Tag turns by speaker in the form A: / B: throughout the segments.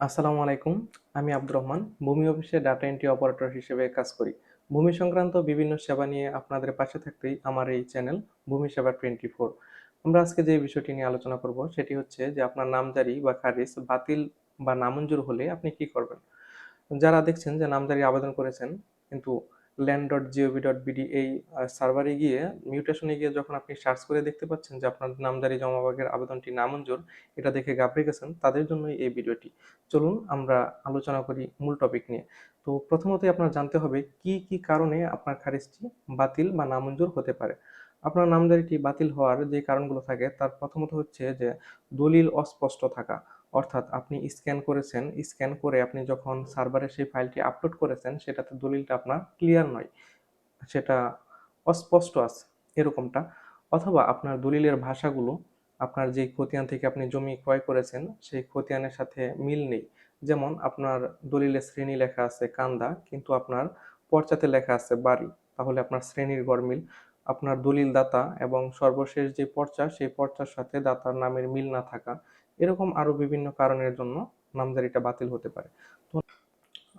A: আসসালামু আলাইকুম, আমি আব্দুর রহমান, ভূমি অফিসে ডাটা এন্ট্রি অপারেটর হিসেবে কাজ করি। ভূমি সংক্রান্ত বিভিন্ন সেবা নিয়ে আপনাদের পাশে থাকতেই আমার এই চ্যানেল ভূমি সেবা টোয়েন্টি ফোর আমরা আজকে যে বিষয়টি নিয়ে আলোচনা করব, সেটি হচ্ছে যে আপনার নামজারি বা খারিজ, বাতিল বা নামঞ্জুর হলে আপনি কি করবেন? যারা দেখছেন যে নামজারি আবেদন করেছেন, কিন্তু land dot GOV dot BD এই সার্ভারে গিয়ে মিউটেশনে গিয়ে যখন আপনি সার্চ করে দেখতে পাচ্ছেন যে আপনার নামজারি জমাভাগের আবেদনটি নামঞ্জুর, এটা দেখে ঘাবড়ে গেছেন, তাদের জন্যই এই ভিডিওটি। চলুন আমরা আলোচনা করি মূল টপিক নিয়ে। তো প্রথমত আপনার জানতে হবে কি কি কারণে আপনার খারিজটি বাতিল বা নামঞ্জুর হতে পারে? আপনার নামদারিটি বাতিল হওয়ার যে কারণগুলো থাকে, তার প্রথমত হচ্ছে যে দলিল অস্পষ্ট থাকা। অর্থাৎ আপনি স্ক্যান করেছেন স্ক্যান করে আপনি যখন সার্ভারে সেই ফাইলটি আপলোড করেছেন, সেটাতে দলিলটা আপনার ক্লিয়ার নয়। সেটা অস্পষ্ট আছে এরকমটা। অথবা আপনার দলিলের ভাষাগুলো, আপনার যে খতিয়ান থেকে আপনি জমি ক্রয় করেছেন, সেই খতিয়ানের সাথে মিল নেই। যেমন আপনার দলিলে শ্রেণি লেখা আছে কান্দা, কিন্তু আপনার পর্চাতে লেখা আছে বাড়ি, তাহলে আপনার শ্রেণির গড়মিল। আপনার দলিল দাতা এবং সর্বশেষ যে পর্চা, সেই পর্চার সাথে দাতার নামের মিল না থাকা এরকম আরও বিভিন্ন কারণের জন্য নামজারিটা বাতিল হতে পারে। তো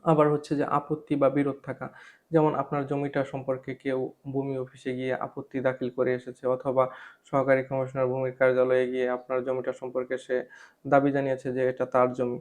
A: আবার হচ্ছে যে আপত্তি বা বিরোধ থাকা, যেমন আপনার জমিটা সম্পর্কে কেউ ভূমি অফিসে গিয়ে আপত্তি দাখিল করে এসেছে অথবা সহকারী কমিশনার ভূমির কার্যালয়ে গিয়ে আপনার জমিটা সম্পর্কে সে দাবি জানিয়েছে যে এটা তার জমি।